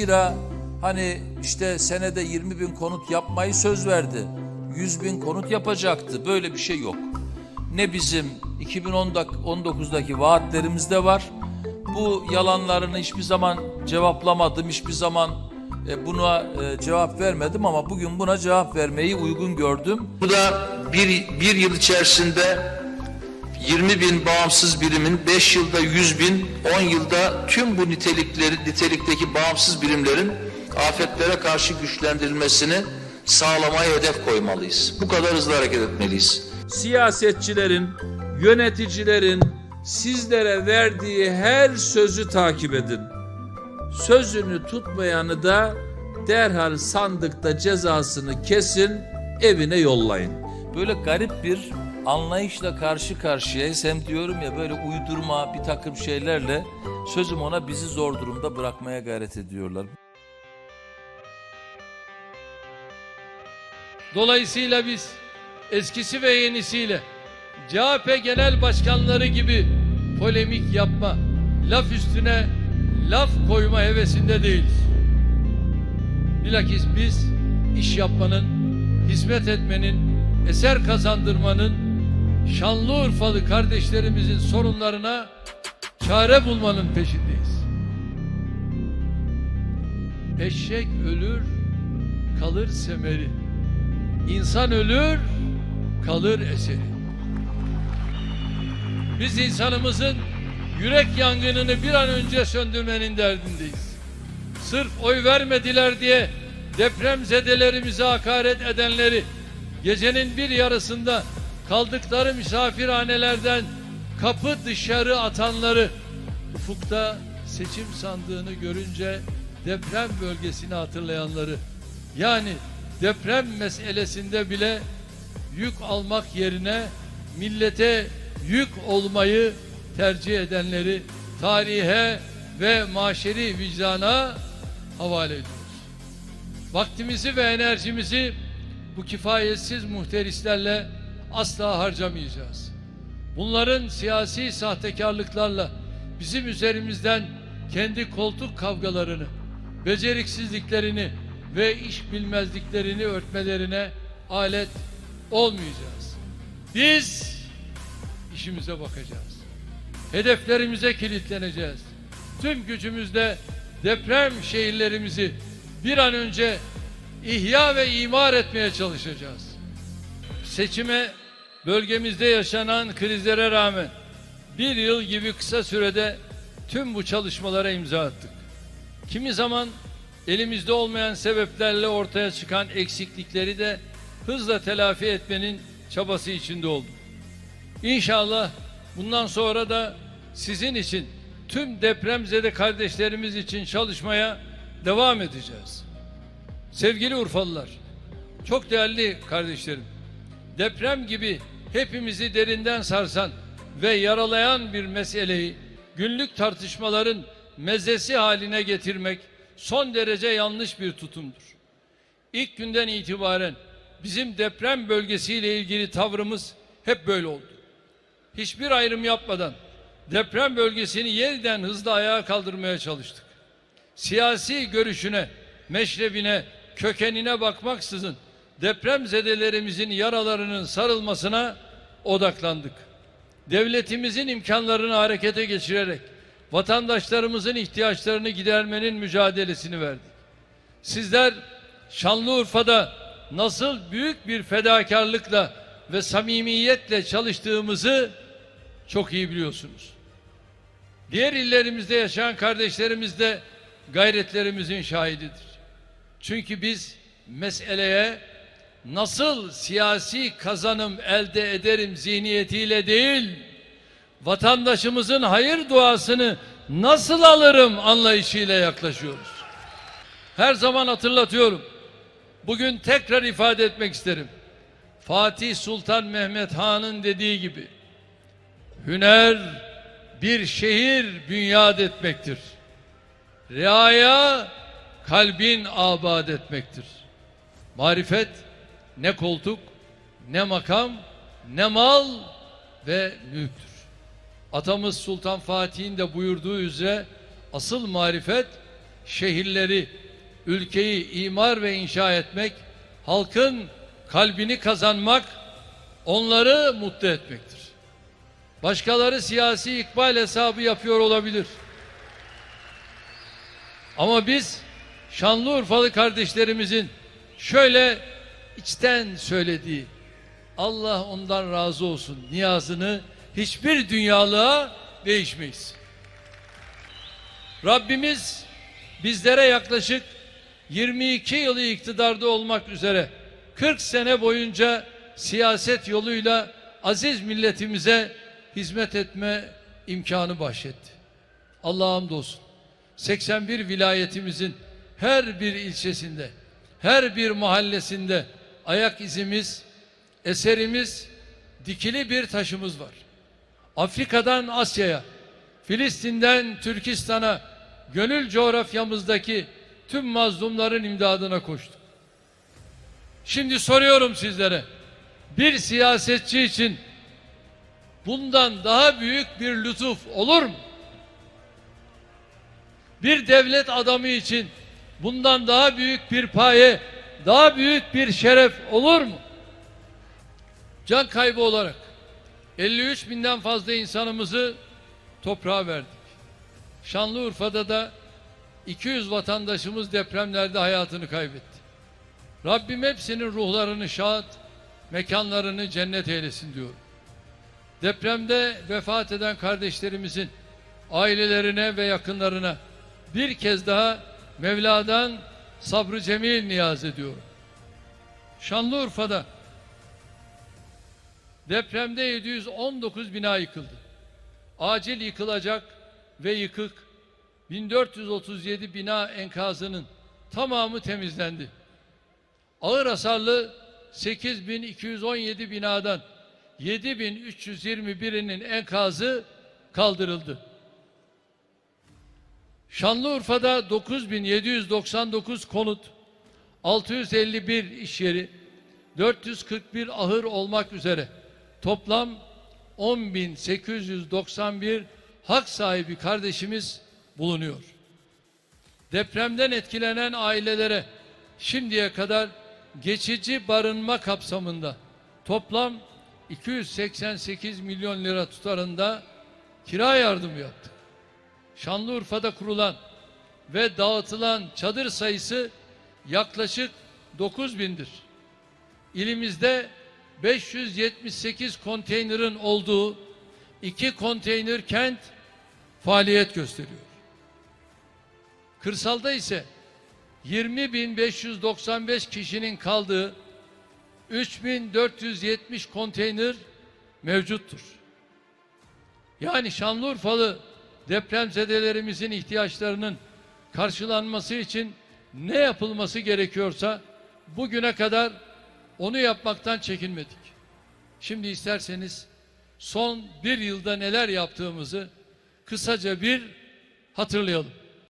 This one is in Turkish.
Zira hani işte senede 20 bin konut yapmayı söz verdi. 100 bin konut yapacaktı. Böyle bir şey yok. Ne bizim 2019'daki vaatlerimizde var. Bu yalanlarını hiçbir zaman cevaplamadım. Hiçbir zaman e, buna e, cevap vermedim ama bugün buna cevap vermeyi uygun gördüm. Bu da bir, bir yıl içerisinde 20 bin bağımsız birimin 5 yılda 100 bin, 10 yılda tüm bu nitelikleri, nitelikteki bağımsız birimlerin afetlere karşı güçlendirilmesini sağlamaya hedef koymalıyız. Bu kadar hızlı hareket etmeliyiz. siyasetçilerin, yöneticilerin sizlere verdiği her sözü takip edin. Sözünü tutmayanı da derhal sandıkta cezasını kesin, evine yollayın. Böyle garip bir anlayışla karşı karşıyayız. Hem diyorum ya böyle uydurma bir takım şeylerle sözüm ona bizi zor durumda bırakmaya gayret ediyorlar. Dolayısıyla biz eskisi ve yenisiyle CHP genel başkanları gibi polemik yapma, laf üstüne laf koyma hevesinde değiliz. Bilakis biz iş yapmanın, hizmet etmenin, eser kazandırmanın, Şanlıurfalı kardeşlerimizin sorunlarına çare bulmanın peşindeyiz. Eşek ölür, kalır semeri. İnsan ölür, kalır eseri. Biz insanımızın yürek yangınını bir an önce söndürmenin derdindeyiz. Sırf oy vermediler diye depremzedelerimize hakaret edenleri gecenin bir yarısında kaldıkları misafirhanelerden kapı dışarı atanları ufukta seçim sandığını görünce deprem bölgesini hatırlayanları yani deprem meselesinde bile yük almak yerine millete yük olmayı tercih edenleri tarihe ve maşeri vicdana havale ediyoruz. Vaktimizi ve enerjimizi bu kifayetsiz muhterislerle asla harcamayacağız. Bunların siyasi sahtekarlıklarla bizim üzerimizden kendi koltuk kavgalarını, beceriksizliklerini ve iş bilmezliklerini örtmelerine alet olmayacağız. Biz işimize bakacağız. Hedeflerimize kilitleneceğiz. Tüm gücümüzle deprem şehirlerimizi bir an önce ihya ve imar etmeye çalışacağız. Seçime bölgemizde yaşanan krizlere rağmen bir yıl gibi kısa sürede tüm bu çalışmalara imza attık. Kimi zaman elimizde olmayan sebeplerle ortaya çıkan eksiklikleri de hızla telafi etmenin çabası içinde olduk. İnşallah bundan sonra da sizin için tüm depremzede kardeşlerimiz için çalışmaya devam edeceğiz. Sevgili Urfalılar, çok değerli kardeşlerim, deprem gibi hepimizi derinden sarsan ve yaralayan bir meseleyi günlük tartışmaların mezesi haline getirmek son derece yanlış bir tutumdur. İlk günden itibaren bizim deprem bölgesiyle ilgili tavrımız hep böyle oldu. Hiçbir ayrım yapmadan deprem bölgesini yeniden hızla ayağa kaldırmaya çalıştık. Siyasi görüşüne, meşrebine, kökenine bakmaksızın deprem zedelerimizin yaralarının sarılmasına odaklandık. Devletimizin imkanlarını harekete geçirerek vatandaşlarımızın ihtiyaçlarını gidermenin mücadelesini verdik. Sizler Şanlıurfa'da nasıl büyük bir fedakarlıkla ve samimiyetle çalıştığımızı çok iyi biliyorsunuz. Diğer illerimizde yaşayan kardeşlerimiz de gayretlerimizin şahididir. Çünkü biz meseleye nasıl siyasi kazanım elde ederim zihniyetiyle değil, vatandaşımızın hayır duasını nasıl alırım anlayışıyla yaklaşıyoruz. Her zaman hatırlatıyorum. Bugün tekrar ifade etmek isterim. Fatih Sultan Mehmet Han'ın dediği gibi hüner bir şehir bünyat etmektir. Riaya kalbin abad etmektir. Marifet ne koltuk, ne makam, ne mal ve mülktür. Atamız Sultan Fatih'in de buyurduğu üzere asıl marifet şehirleri, ülkeyi imar ve inşa etmek, halkın kalbini kazanmak, onları mutlu etmektir. Başkaları siyasi ikbal hesabı yapıyor olabilir. Ama biz Şanlıurfalı kardeşlerimizin şöyle içten söylediği Allah ondan razı olsun niyazını hiçbir dünyalığa değişmeyiz. Rabbimiz bizlere yaklaşık 22 yılı iktidarda olmak üzere 40 sene boyunca siyaset yoluyla aziz milletimize hizmet etme imkanı bahşetti. Allah'a hamdolsun. 81 vilayetimizin her bir ilçesinde, her bir mahallesinde ayak izimiz, eserimiz, dikili bir taşımız var. Afrika'dan Asya'ya, Filistin'den Türkistan'a, gönül coğrafyamızdaki tüm mazlumların imdadına koştuk. Şimdi soruyorum sizlere, bir siyasetçi için bundan daha büyük bir lütuf olur mu? Bir devlet adamı için bundan daha büyük bir paye, daha büyük bir şeref olur mu? Can kaybı olarak 53 binden fazla insanımızı toprağa verdik. Şanlıurfa'da da 200 vatandaşımız depremlerde hayatını kaybetti. Rabbim hepsinin ruhlarını şad, mekanlarını cennet eylesin diyorum. Depremde vefat eden kardeşlerimizin ailelerine ve yakınlarına bir kez daha Mevla'dan sabrı cemil niyaz ediyorum. Şanlıurfa'da depremde 719 bina yıkıldı. Acil yıkılacak ve yıkık 1437 bina enkazının tamamı temizlendi. Ağır hasarlı 8217 binadan 7321'inin enkazı kaldırıldı. Şanlıurfa'da 9799 konut, 651 iş yeri, 441 ahır olmak üzere toplam 10.891 hak sahibi kardeşimiz bulunuyor. Depremden etkilenen ailelere şimdiye kadar geçici barınma kapsamında toplam 288 milyon lira tutarında kira yardımı yaptık. Şanlıurfa'da kurulan ve dağıtılan çadır sayısı yaklaşık 9 bindir. İlimizde 578 konteynerin olduğu iki konteyner kent faaliyet gösteriyor. Kırsalda ise 20.595 kişinin kaldığı 3470 konteyner mevcuttur. Yani Şanlıurfalı depremzedelerimizin ihtiyaçlarının karşılanması için ne yapılması gerekiyorsa bugüne kadar onu yapmaktan çekinmedik. Şimdi isterseniz son bir yılda neler yaptığımızı kısaca bir hatırlayalım.